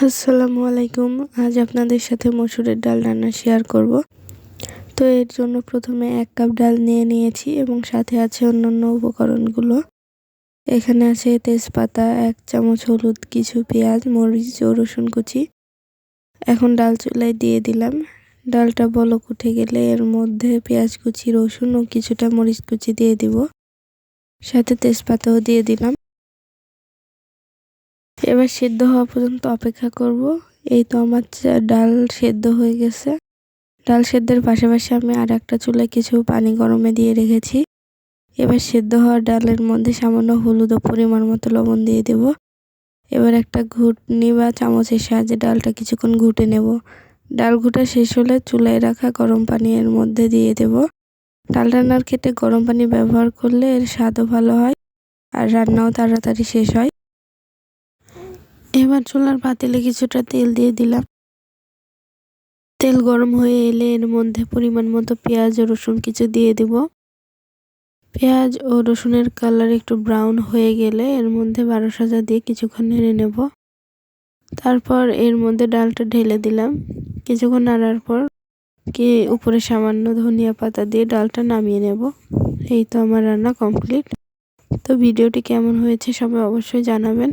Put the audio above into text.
আসসালামু আলাইকুম। আজ আপনাদের সাথে মসুরের ডাল রান্না শেয়ার করব। তো এর জন্য প্রথমে এক কাপ ডাল নিয়ে নিয়েছি এবং সাথে আছে অন্যান্য উপকরণগুলো। এখানে আছে তেজপাতা, এক চামচ হলুদ, কিছু পেঁয়াজ, মরিচ ও রসুন কুচি। এখন ডাল চুলায় দিয়ে দিলাম। ডালটা বলক উঠে গেলে এর মধ্যে পেঁয়াজ কুচি, রসুন ও কিছুটা মরিচ কুচি দিয়ে দিব। সাথে তেজপাতাও দিয়ে দিলাম। এবার সিদ্ধ হওয়া পর্যন্ত অপেক্ষা করব। এই তো আমার ডাল সেদ্ধ হয়ে গেছে। ডাল সেদ্ধের পাশাপাশি আমি আর একটা চুলায় কিছু পানি গরমে দিয়ে রেখেছি। এবার সেদ্ধ হওয়া ডালের মধ্যে সামান্য হলুদ ও পরিমাণ মতো লবণ দিয়ে দেব। এবার একটা ঘুটনি বা চামচের সাহায্যে ডালটা কিছুক্ষণ ঘুটে নেব। ডাল ঘুটা শেষ হলে চুলায় রাখা গরম পানি এর মধ্যে দিয়ে দেব। ডাল রান্নার ক্ষেত্রে গরম পানি ব্যবহার করলে এর স্বাদও ভালো হয় আর রান্নাও তাড়াতাড়ি শেষ হয়। এবার চুলার পাতিলে কিছুটা তেল দিয়ে দিলাম। তেল গরম হয়ে এলে এর মধ্যে পরিমাণ মতো পেঁয়াজ ও রসুন কিছু দিয়ে দিব। পেঁয়াজ ও রসুনের কালার একটু ব্রাউন হয়ে গেলে এর মধ্যে বারো সাজা দিয়ে কিছুক্ষণ নেড়ে নেব। তারপর এর মধ্যে ডালটা ঢেলে দিলাম। কিছুক্ষণ নাড়ার পর কি উপরে সামান্য ধনিয়া পাতা দিয়ে ডালটা নামিয়ে নেব। এই তো আমার রান্না কমপ্লিট। তো ভিডিওটি কেমন হয়েছে সবাই অবশ্যই জানাবেন।